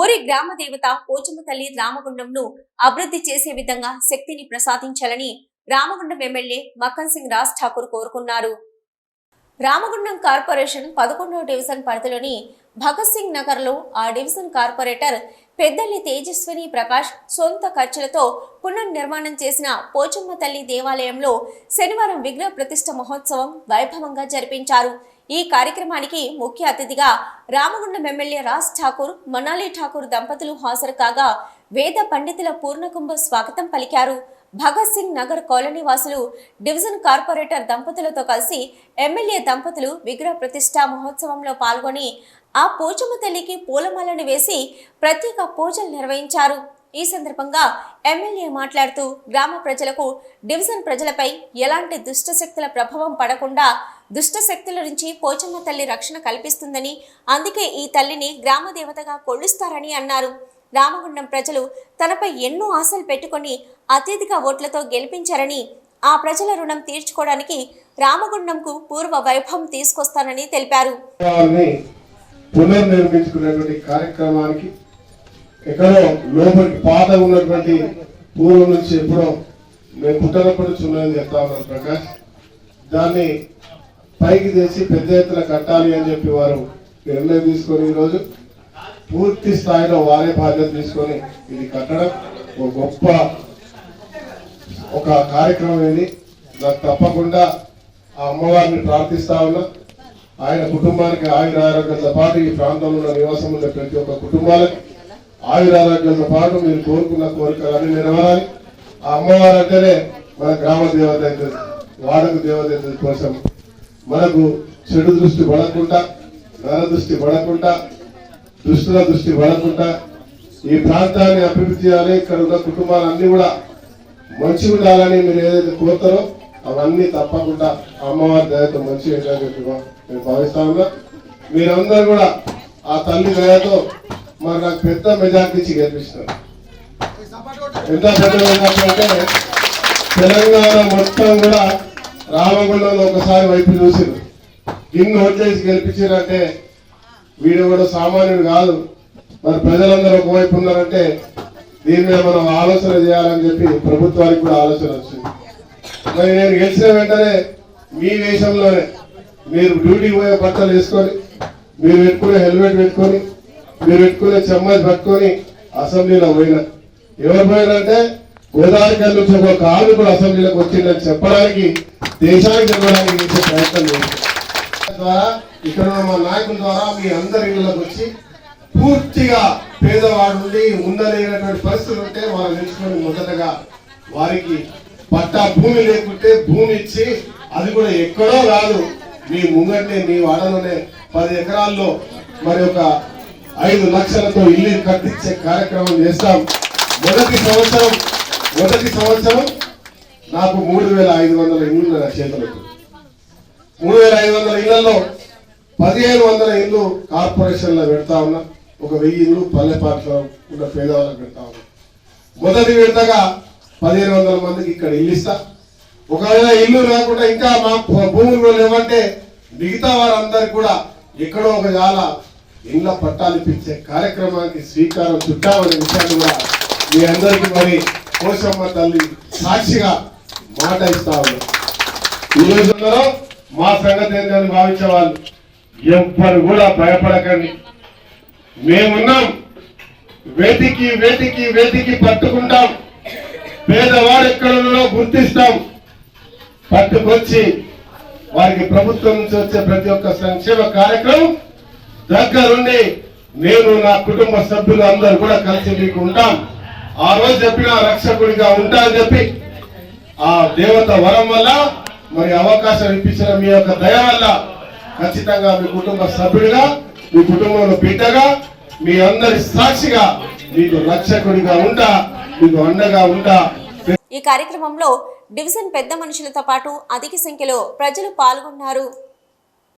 ఊరి గ్రామ దేవత పోచమ్మ తల్లి రామగుండంను అభివృద్ధి చేసే విధంగా శక్తిని ప్రసాదించాలని రామగుండం ఎమ్మెల్యే మక్కన్ సింగ్ రాజ్ ఠాకూర్ కోరుకున్నారు. రామగుండం కార్పొరేషన్ పదకొండవ డివిజన్ పరిధిలోని భగత్ సింగ్ నగర్లో ఆ డివిజన్ కార్పొరేటర్ పెద్దల్లి తేజస్విని ప్రకాష్ సొంత ఖర్చులతో పునర్నిర్మాణం చేసిన పోచమ్మ తల్లి దేవాలయంలో శనివారం విగ్రహ ప్రతిష్ట మహోత్సవం వైభవంగా జరిపించారు. ఈ కార్యక్రమానికి ముఖ్య అతిథిగా రామగుండం ఎమ్మెల్యే రాజ్ ఠాకూర్ మనాలి ఠాకూర్ దంపతులు హాజరు కాగా వేద పండితుల పూర్ణకుంభ స్వాగతం పలికారు. భగత్ సింగ్ నగర్ కాలనీ వాసులు డివిజన్ కార్పొరేటర్ దంపతులతో కలిసి ఎమ్మెల్యే దంపతులు విగ్రహ ప్రతిష్ఠా మహోత్సవంలో పాల్గొని ఆ పోచమ్మ తల్లికి పూలమాలను వేసి ప్రత్యేక పూజలు నిర్వహించారు. ఈ సందర్భంగా ఎమ్మెల్యే మాట్లాడుతూ గ్రామ ప్రజలకు డివిజన్ ప్రజలపై ఎలాంటి దుష్టశక్తుల ప్రభావం పడకుండా దుష్ట శక్తుల నుంచి పోచమ్మ తల్లి రక్షణ కల్పిస్తుందని అందుకే ఈ తల్లిని గ్రామ దేవతగా కొలుస్తారని అన్నారు. రామగుండం ప్రజలు తనపై ఎన్నో ఆశలు పెట్టుకొని అత్యధిక ఓట్లతో గెలిపించారని ఆ ప్రజల రుణం తీర్చుకోవడానికి రామగుండంకు పూర్వ వైభవం తీసుకొస్తానని తెలిపారు. పునర్నిర్మించుకునేటువంటి కార్యక్రమానికి ఎక్కడో లోపలికి పాత ఉన్నటువంటి పూర్వం నుంచి ఎప్పుడో మేము పుట్టనప్పటి నుంచి ఉన్నది చెప్తా ఉన్నారు ప్రకాష్. దాన్ని పైకి తెచ్చి పెద్ద ఎత్తున కట్టాలి అని చెప్పి వారు నిర్ణయం తీసుకొని ఈరోజు పూర్తి స్థాయిలో వారే బాధ్యత తీసుకొని ఇది కట్టడం ఒక గొప్ప ఒక కార్యక్రమం ఇది. నాకు తప్పకుండా ఆ అమ్మవారిని ప్రార్థిస్తా ఉన్నా. ఆయన కుటుంబానికి ఆయుర ఆరోగ్యంతో పాటు ఈ ప్రాంతంలో ఉన్న నివాసం ఉన్న ప్రతి ఒక్క కుటుంబాలకు ఆయురారోగ్యంతో పాటు మీరు కోరుకున్న కోరికలన్నీ నెరవేరాలి. ఆ అమ్మవారు అంటేనే మన గ్రామ దేవత వాడక వాడకు దేవత కోసం మనకు చెడు దృష్టి పడకుండా నర దృష్టి పడకుండా దుష్టుల దృష్టి పడకుండా ఈ ప్రాంతాన్ని అభివృద్ధి చేయాలి. ఇక్కడ ఉన్న కుటుంబాలన్నీ కూడా మంచిగా ఉండాలని మీరు ఏదైతే కోరుతారో అవన్నీ తప్పకుండా అమ్మవారి దయతో మంచి చెప్పి నేను భావిస్తా ఉన్నా. మీరందరూ కూడా ఆ తల్లి దయతో మరి నాకు పెద్ద మెజార్టీ ఇచ్చి గెలిపిస్తున్నారు ఎంత పెద్ద మెజార్టీ అంటే తెలంగాణ మొత్తం కూడా రామగుండంలో ఒకసారి వైపు చూసారు ఇన్ని ఓట్లేసి గెలిపించారంటే వీడు కూడా సామాన్యుడు కాదు. మరి ప్రజలందరూ ఒకవైపు ఉన్నారంటే దీని మీద మనం ఆలోచన చేయాలని చెప్పి ప్రభుత్వానికి కూడా ఆలోచన వచ్చింది. మరి నేను గెలిచిన వెంటనే మీ వేషంలోనే మీరు డ్యూటీకి పోయే బట్టలు వేసుకొని మీరు పెట్టుకునే హెల్మెట్ పెట్టుకొని మీరు పెట్టుకునే చెమ్మని పట్టుకొని అసెంబ్లీలో పోయిన. ఎవరు పోయినంటే గోదావరి కళ్ళు నుంచి ఒక కార్మికుడు అసెంబ్లీలోకి వచ్చిందని చెప్పడానికి దేశానికి చెప్పడానికి చేసే ప్రయత్నం చేశారు. ద్వారా ఇక్కడ ఉన్న మా నాయకుల ద్వారా మీ అందరి ఇళ్ళకి వచ్చి పూర్తిగా పేదవాడు నుండి ఉండలేనటువంటి పరిస్థితులు ఉంటే వాళ్ళు తెలుసుకొని మొదటగా వారికి పట్టా భూమి లేకుంటే భూమి ఇచ్చి అది కూడా ఎక్కడో కాదు మీ ముంగట్నే మీ వాడలోనే పది ఎకరాల్లో మరి ఒక ఐదు లక్షలతో ఇల్లు కట్టించే కార్యక్రమం చేస్తాం. మొదటి సంవత్సరం మొదటి సంవత్సరం నాకు మూడు వేల ఐదు వందల ఇల్లు నా చేతులకు మూడు వేల ఐదు వందల ఇళ్ళలో పదిహేను వందల ఇల్లు కార్పొరేషన్లో పెడతా ఉన్నా. ఒక వెయ్యి ఇళ్ళు పల్లెపాట్లో ఉన్న పేదవాళ్ళకి పెడతా ఉన్నా. మొదటి విడతగా పదిహేను వందల మందికి ఇక్కడ ఇల్లు ఇస్తా. ఒకవేళ ఇల్లు లేకుండా ఇంకా మా భూములు లేవంటే మిగతా వారందరికి కూడా ఎక్కడో ఒక చాలా ఇళ్ళ పట్టాలు కార్యక్రమానికి శ్రీకారం చుట్టామనే విషయాన్ని కూడా మీ అందరికీ మరి కోసమ్మ తల్లి సాక్షిగా మాట ఇస్తా ఉన్నాం. ఈ రోజుల్లో మా సంగతి ఏంటని భావించే వాళ్ళు ఎవ్వరు కూడా భయపడకండి. మేమున్నాం. వేటికి వేటికి వేటికి పట్టుకుంటాం. పేదవాడు ఎక్కడున్నో గుర్తిస్తాం. పట్టుకొచ్చి వారికి ప్రభుత్వం నుంచి వచ్చే ప్రతి ఒక్క సంక్షేమ కార్యక్రమం దగ్గరుండి నేను నా కుటుంబ సభ్యులు అందరూ కూడా కలిసి మీకు ఉంటాం. ఆ రోజు చెప్పిన రక్షకుడిగా ఉంటా అని చెప్పి ఆ దేవత వరం వల్ల మరి అవకాశం ఇప్పించిన మీ యొక్క దయ వల్ల ఖచ్చితంగా మీ కుటుంబ సభ్యుడిగా మీ కుటుంబంలో బిడ్డగా మీ అందరి సాక్షిగా మీకు రక్షకుడిగా ఉంటా మీకు అండగా ఉంటా. ఈ కార్యక్రమంలో డివిజన్ పెద్ద మనుషులతో పాటు అధిక సంఖ్యలో ప్రజలు పాల్గొన్నారు.